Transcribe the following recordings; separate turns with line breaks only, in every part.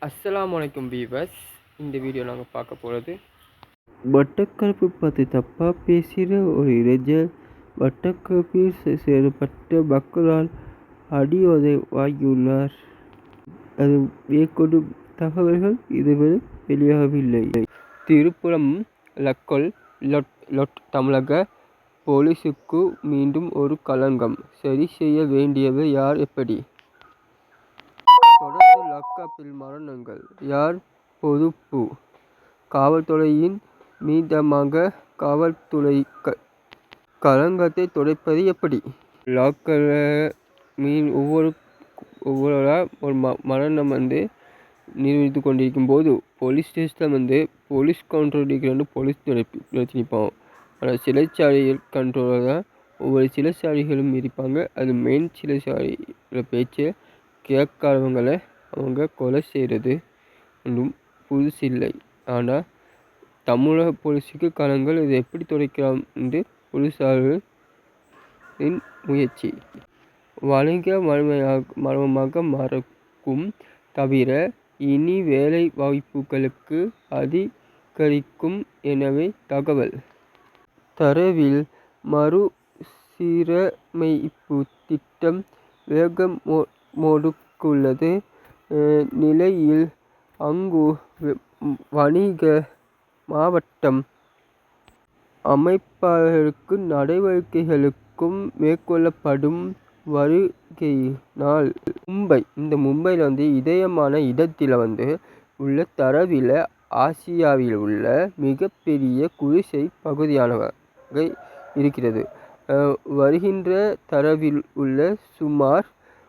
அஸ்ஸலாமு அலைக்கும் வீவர்ஸ் இந்த வீடியோ நாங்கள் பார்க்க போகிறது
வட்டக்கருப்பு பற்றி தப்பாக பேசுகிற ஒரு இளைஞர் வட்டக்கருப்பில் சே- சேரப்பட்ட மக்களால் அடியோதை வாங்கியுள்ளார். அது மேற்கொண்டும் தகவல்கள் இதுவரை வெளியாகவில்லை.
திருப்புரம் லக்கொல் லொட் லொட் தமிழக போலீஸுக்கு மீண்டும் ஒரு களங்கம். சரி செய்ய வேண்டியவர் யார் எப்படி? லாக்அப்பில் மரணங்கள். யார்? பொறுப்பு காவல்துறையின் மீதமாக காவல்துறை க களங்கத்தை துடைப்பது எப்படி? லாக்கர் மீன் ஒவ்வொரு ஒவ்வொருவராக ஒரு ம மரணம் வந்து நிர்வகித்து கொண்டிருக்கும் போது போலீஸ் ஸ்டேஷனில் வந்து போலீஸ் கண்ட்ரோல் இருக்கிறன்னு போலீஸ் நிரப்பி நிறுத்தி நிற்பான் ஆனால் சிறைச்சாலையில் கண்ட்ரோலாக தான் ஒவ்வொரு சிறைச்சாலைகளும் இருப்பாங்க. அது மெயின் சிறைச்சாலையில் பேச்சு கேட்காதவங்களை அவங்க கொலை செய்கிறது ஒன்றும் புதுசில்லை. ஆனால் தமிழக போலீஸுக்கு களங்கள் இதை எப்படி துடைக்கலாம் என்று போலீஸாரின் முயற்சி. வணிக மனமையாக மர்மமாக மறக்கும் தவிர இனி வேலை வாய்ப்புகளுக்கு அதிகரிக்கும் எனவே தகவல். தரவில் மறுசீரமைப்பு திட்டம் வேகம் மோ மோடுக்குள்ளது நிலையில் அங்கு வணிக மாவட்டம் அமைப்பாளருக்கு நடவடிக்கைகளுக்கும் மேற்கொள்ளப்படும் வருகையினால் மும்பை இந்த மும்பையில் வந்து இதயமான இடத்தில் வந்து உள்ள தரவில் ஆசியாவில் உள்ள மிகப்பெரிய குடிசை பகுதியானவாக இருக்கிறது. வருகின்ற தரவில் உள்ள சுமார்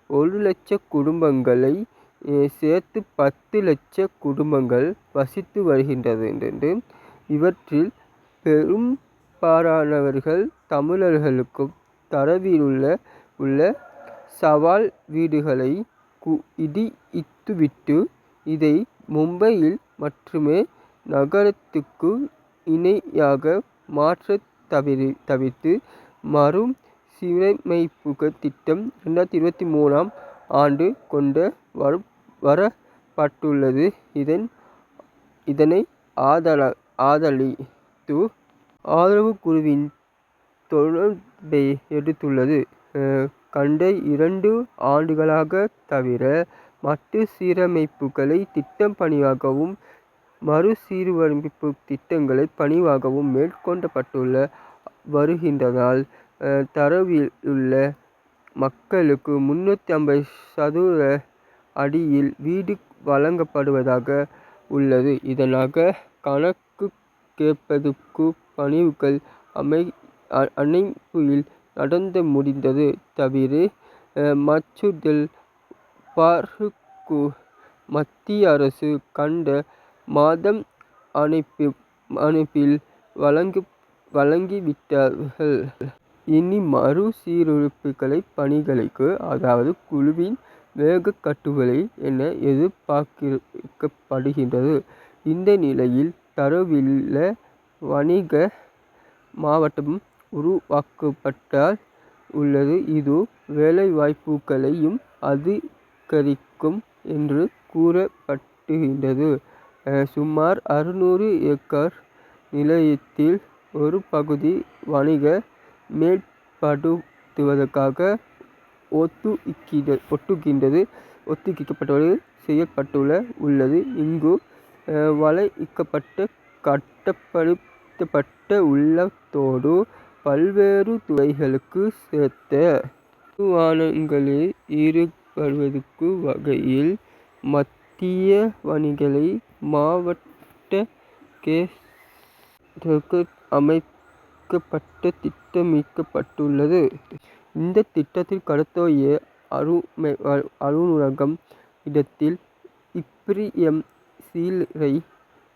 ஒரு லட்ச குடும்பங்களை சேர்த்து பத்து லட்ச குடும்பங்கள் வசித்து வருகின்றது. என்று இவற்றில் பெரும்பாலானவர்கள் தமிழர்களுக்கும் தரவிலுள்ள உள்ள சவால் வீடுகளை கு இடித்துவிட்டு இதை மும்பையில் மட்டுமே நகரத்துக்கு இணையாக மாற்ற தவிர தவிர்த்து மறு சீரமைப்பு திட்டம் ரெண்டாயிரத்தி இருபத்தி மூணாம் ஆண்டு கொண்டு வரும் வரப்பட்டுள்ளது. இதன் இதனை ஆதல ஆதலித்து ஆதரவு குழுவின் தொடர்பை எடுத்துள்ளது. கண்ட இரண்டு ஆண்டுகளாக தவிர மட்டு சீரமைப்புகளை திட்டம் பணியாகவும் மறுசீரமைப்பு திட்டங்களை பணிவாகவும் மேற்கொள்ளப்பட்டுள்ள வருகின்றதால் தரவில் உள்ள மக்களுக்கு முன்னூற்றி ஐம்பது சதுர அடியில் வீடு வழங்கப்படுவதாக உள்ளது. இதனாக கணக்கு கேட்பதற்கு பணிவுகள் அமை அ- அணைப்பில் நடந்து முடிந்தது தவிர அஹ், மசூதில் பாருக்கு மத்திய அரசு கண்ட மாதம் அணைப்பு அணைப்பில் வழங்கி வழங்கிவிட்டார்கள். இனி மறுசீரமைப்புகளை பணிகளுக்கு அதாவது குழுவின் வேக கட்டுகளை என எதிர்பார்க்கப்படுகின்றது. இந்த நிலையில் தரவில்ல வணிக மாவட்டம் உருவாக்கப்பட்டால் உள்ளது. இது வேலைவாய்ப்புகளையும் அதிகரிக்கும் என்று கூறப்பட்டுகின்றது சுமார் அறுநூறு ஏக்கர் நிலையத்தில் ஒரு பகுதி வணிக மேம்படுத்துவதற்காக ஒத்துக்கிட ஒட்டுகின்றது. ஒத்துக்கிக்கப்பட்டு செய்யப்பட்டுள்ள உள்ளது. இங்கு அஹ், கட்டப்படுத்தப்பட்ட உள்ளத்தோடு பல்வேறு துறைகளுக்கு சேர்த்த வானங்களில் ஈடுபடுவதற்கு வகையில் மத்திய வணிகளை மாவட்ட கேஸ்களுக்கு அமைக்கப்பட்ட திட்டமிக்கப்பட்டுள்ளது இந்த திட்டத்தில் கடத்தோய அருமை அ- அலுவலகம் இடத்தில் இப்ரியம் சீலரை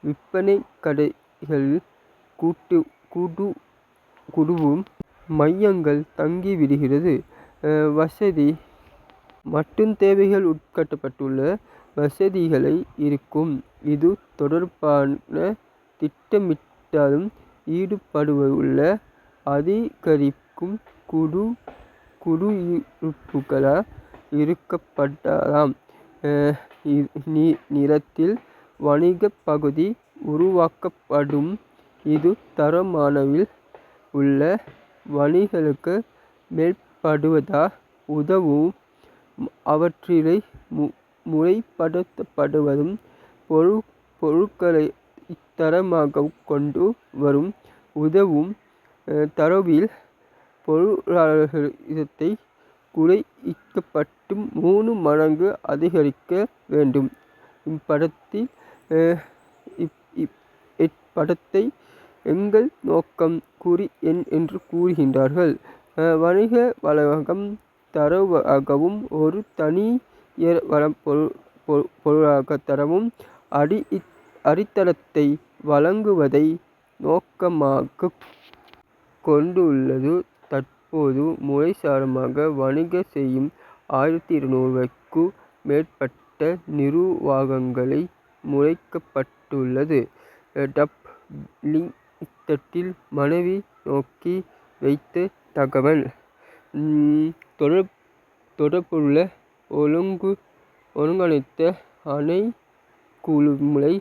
விற்பனை கடைகள் கூட்டு குடு குடுவும் மையங்கள் தங்கிவிடுகிறது விடுகிறது. வசதி மட்டும் தேவைகள் உட்கட்டப்பட்டுள்ள வசதிகளை இருக்கும். இது தொடர்பான திட்டமிட்டாலும் ஈடுபடுவுள்ள அதிகரிக்கும் குடு குடியிருப்புகளால் இருக்கப்படலாம் இ- நிறத்தில் வணிகப் பகுதி உருவாக்கப்படும். இது தரமானவில் உள்ள வணிகளுக்கு மேம்படுவதா உதவும். அவற்றிலை மு முறைப்படுத்தப்படுவதும் பொரு பொருட்களை தரமாக கொண்டு வரும். உதவும். தரவில் தரவில் பொருளாதாரத்தை குறைக்கப்பட்டு மூணு மடங்கு அதிகரிக்க வேண்டும். இப்படத்தில் இப்- இப்- இப்படத்தை எங்கள் நோக்கம் குறி எண் என்று கூறுகின்றார்கள். வணிக வளாகம் தரவாகவும் ஒரு தனியர் வளம் பொருள் பொ- பொருளாக தரவும் அடி அடித்தளத்தை வழங்குவதை நோக்கமாக கொண்டுள்ளது. அப்போது முறைசாரமாக வணிக செய்யும் ஆயிரத்தி இருநூறுக்கு மேற்பட்ட நிர்வாகங்களை முறைக்கப்பட்டுள்ளது. டப் லிங்கித்தட்டில் மனைவி நோக்கி வைத்த தகவல் தொடர் தொடர்புள்ள ஒழுங்கு ஒருங்கிணைத்த ஆணைக்குழுமுறை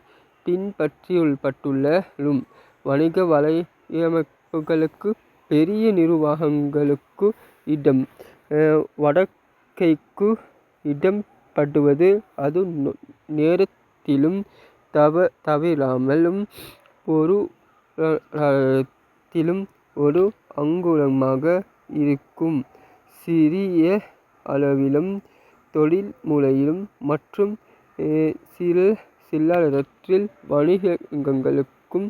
பின்பற்றப்பட்டுள்ளலும் வணிக வலையமைப்புகளுக்கு பெரிய நிர்வாகங்களுக்கு இடம். வடக்கைக்கு இடம்படுவது அது நேரத்திலும் தவ தவறாமலும் பொருளாதாரத்திலும் ஒரு அங்குலமாக இருக்கும். சிறிய அளவிலும் தொழில்முறையிலும் மற்றும் சிறு சில சில்லறத்தில் வணிகங்களுக்கும்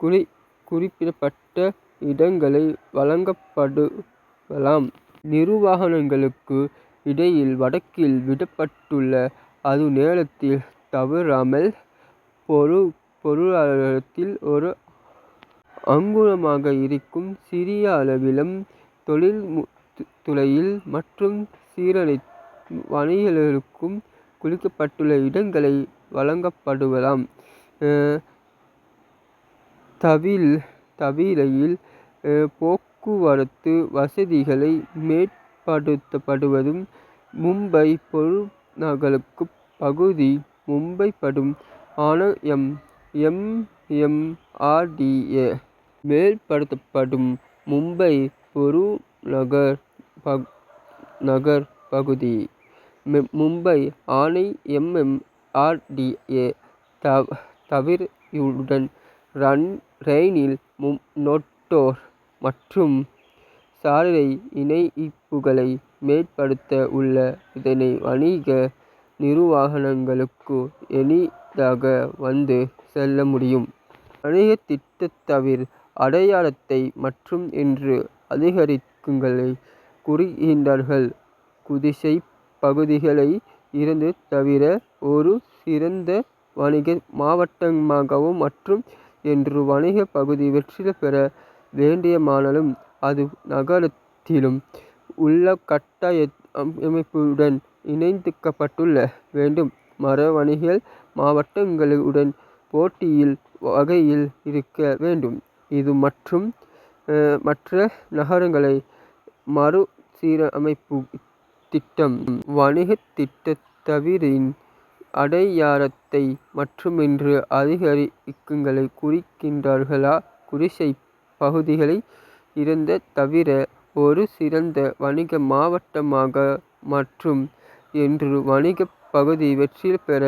குறி குறிப்பிடப்பட்ட இடங்களை வழங்கப்படுவலாம். நிறுவாகனங்களுக்கு இடையில் வடக்கில் விடப்பட்டுள்ள அது நேரத்தில் தவறாமல் பொரு பொருளாதாரத்தில் ஒரு அங்குலமாக இருக்கும் சிறிய அளவிலும் தொழில் துறையில் மற்றும் சீரழி வணிகர்களுக்கும் குறிக்கப்பட்டுள்ள இடங்களை வழங்கப்படுவலாம். தவில் தவிரையில் போக்குவரத்து வசதிகளை மேம்படுத்தப்படுவதும் மும்பை பெருநகருக்கு பகுதி மும்பை படும் ஆணையம் எம்எம்ஆர்டிஏ மேம்படுத்தப்படும் மும்பை பெருநகர் பக் நகர் பகுதி. மும்பை ஆணை எம்எம்ஆர்டிஏ தவ ரன் ரயிலில் மும் நோட்டோர் மற்றும் சாலை இணைப்புகளை மேம்படுத்த உள்ள இதனை வணிக நிர்வாகங்களுக்கு எளிதாக வந்து செல்ல முடியும். வணிக திட்டத்தவிர் அடையாளத்தை மற்றும் என்று அதிகரிக்குங்களை குறிக்கின்றார்கள் குதிசை பகுதிகளை இருந்து தவிர ஒரு சிறந்த வணிக மாவட்டமாகவும் மற்றும் என்று வணிக பகுதி வெற்றி பெற வேண்டியமானாலும் அது நகரத்திலும் உள்ள கட்டாய அமைப்புடன் இணைந்துக்கப்பட்டுள்ள வேண்டும். மர வணிக மாவட்டங்களுடன் போட்டியில் வகையில் இருக்க வேண்டும். இது மற்றும் மற்ற நகரங்களை மறுசீரமைப்பு திட்டம். வணிக திட்டத்தவிரின் அடையாளத்தை மட்டுமின்றி அதிகரிக்குங்களை குறிக்கின்றார்களா? குடிசை பகுதிகளை இருந்த தவிர ஒரு சிறந்த வணிக மாவட்டமாக மற்றும் என்று வணிக பகுதி வெற்றி பெற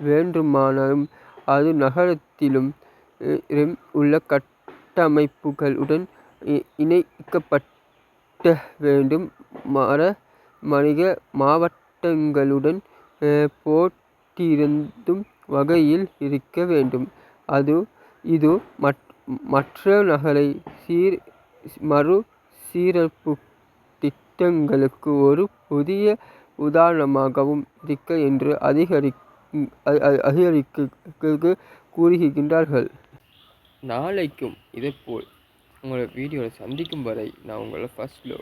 வேண்டுமானாலும் அது நகரத்திலும் உள்ள கட்டமைப்புகளுடன் இ- இணைக்கப்பட்ட வேண்டும். மர வணிக மாவட்டங்களுடன் போட் கட்டியிருந்தும் வகையில் இருக்க வேண்டும். அது இது மற்ற நகரை சீர் மறு சீரமைப்பு திட்டங்களுக்கு ஒரு புதிய உதாரணமாகவும் இருக்க என்று அதிகரி அதிகரிக்க கூறுகின்றார்கள். நாளைக்கும் இதேபோல் உங்களை வீடியோவில் சந்திக்கும் வரை நான் உங்களை ஃபர்ஸ்ட் லோ